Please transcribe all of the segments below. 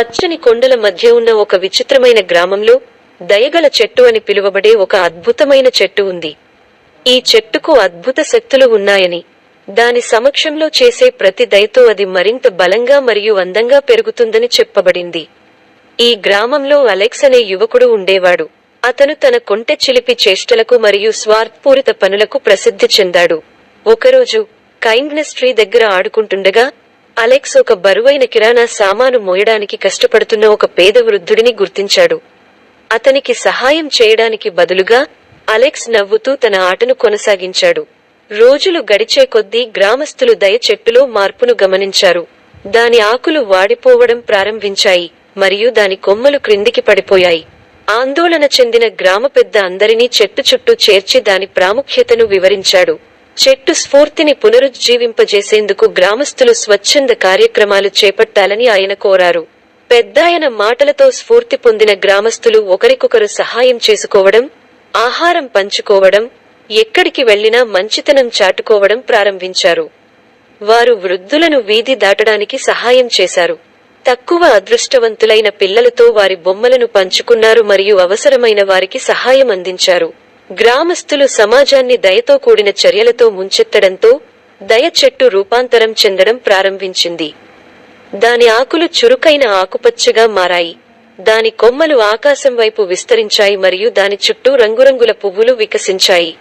పచ్చని కొండల మధ్య ఉన్న ఒక విచిత్రమైన గ్రామంలో దయగల చెట్టు అని పిలువబడే ఒక అద్భుతమైన చెట్టు ఉంది. ఈ చెట్టుకు అద్భుత శక్తులు ఉన్నాయని దాని సమక్షంలో చేసే ప్రతి దయతో అది మరింత బలంగా మరియు అందంగా పెరుగుతుందని చెప్పబడింది. ఈ గ్రామంలో అలెక్స్ అనే యువకుడు ఉండేవాడు. అతను తన కొంటె చిలిపి చేష్టలకు మరియు స్వార్థపూరిత పనులకు ప్రసిద్ధి చెందాడు. ఒకరోజు కైండ్నెస్ ట్రీ దగ్గర ఆడుకుంటుండగా అలెక్స్ ఒక బరువైన కిరాణా సామాను మోయడానికి కష్టపడుతున్న ఒక పేద వృద్ధుడిని గుర్తించాడు. అతనికి సహాయం చేయడానికి బదులుగా అలెక్స్ నవ్వుతూ తన ఆటను కొనసాగించాడు. రోజులు గడిచే కొద్దీ గ్రామస్తులు దయ చెట్టులో మార్పును గమనించారు. దాని ఆకులు వాడిపోవడం ప్రారంభించాయి మరియు దాని కొమ్మలు క్రిందికి పడిపోయాయి. ఆందోళన చెందిన గ్రామ పెద్ద అందరినీ చెట్టు చుట్టూ చేర్చి దాని ప్రాముఖ్యతను వివరించాడు. చెట్టు స్ఫూర్తిని పునరుజ్జీవింపజేసేందుకు గ్రామస్తులు స్వచ్ఛంద కార్యక్రమాలు చేపట్టాలని ఆయన కోరారు. పెద్దాయన మాటలతో స్ఫూర్తి పొందిన గ్రామస్తులు ఒకరికొకరు సహాయం చేసుకోవడం ఆహారం పంచుకోవడం ఎక్కడికి వెళ్ళినా మంచితనం చాటుకోవడం ప్రారంభించారు. వారు వృద్ధులను వీధి దాటడానికి సహాయం చేశారు. తక్కువ అదృష్టవంతులైన పిల్లలతో వారి బొమ్మలను పంచుకున్నారు మరియు అవసరమైన వారికి సహాయం అందించారు. గ్రామస్తులు సమాజాన్ని దయతో కూడిన చర్యలతో ముంచెత్తడంతో దయ చెట్టు రూపాంతరం చెందడం ప్రారంభించింది. దాని ఆకులు చురుకైన ఆకుపచ్చగా మారాయి. దాని కొమ్మలు ఆకాశం వైపు విస్తరించాయి మరియు దాని చుట్టూ రంగురంగుల పువ్వులు వికసించాయి.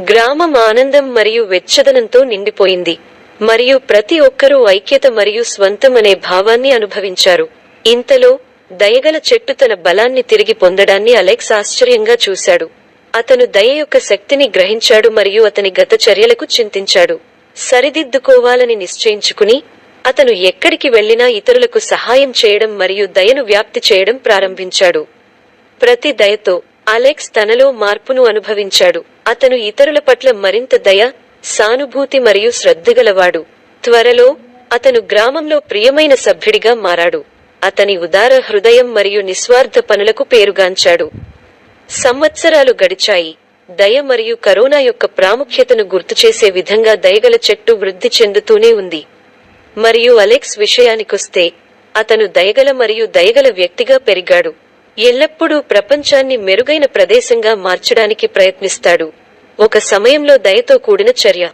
గ్రామం ఆనందం మరియు వెచ్చదనంతో నిండిపోయింది. మరియు ప్రతి ఒక్కరూ ఐక్యత మరియు స్వంతం అనే భావాన్ని అనుభవించారు. ఇంతలో దయగల చెట్టు తన బలాన్ని తిరిగి పొందడాన్ని అలెక్స్ ఆశ్చర్యంగా చూశాడు. అతను దయ యొక్క శక్తిని గ్రహించాడు మరియు అతని గత చర్యలకు చింతించాడు. సరిదిద్దుకోవాలని నిశ్చయించుకుని అతను ఎక్కడికి వెళ్ళినా ఇతరులకు సహాయం చేయడం మరియు దయను వ్యాప్తి చేయడం ప్రారంభించాడు. ప్రతి దయతో అలెక్స్ తనలో మార్పును అనుభవించాడు. అతను ఇతరుల పట్ల మరింత దయ సానుభూతి మరియు శ్రద్ధగలవాడు త్వరలో అతను గ్రామంలో ప్రియమైన సభ్యుడిగా మారాడు. అతని ఉదార హృదయం మరియు నిస్వార్థ పనులకు పేరుగాంచాడు. సంవత్సరాలు గడిచాయి. దయ మరియు కరోనా యొక్క ప్రాముఖ్యతను గుర్తుచేసే విధంగా దయగల చెట్టు వృద్ధి చెందుతూనే ఉంది. మరియు అలెక్స్ విషయానికొస్తే అతను దయగల మరియు దయగల వ్యక్తిగా పెరిగాడు. ఎల్లప్పుడూ ప్రపంచాన్ని మెరుగైన ప్రదేశంగా మార్చడానికి ప్రయత్నిస్తాడు. ఒక సమయంలో దయతో కూడిన చర్య.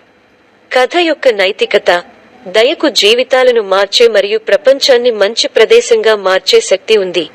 కథ యొక్క నైతికత. దయకు జీవితాలను మార్చే మరియు ప్రపంచాన్ని మంచి ప్రదేశంగా మార్చే శక్తి ఉంది.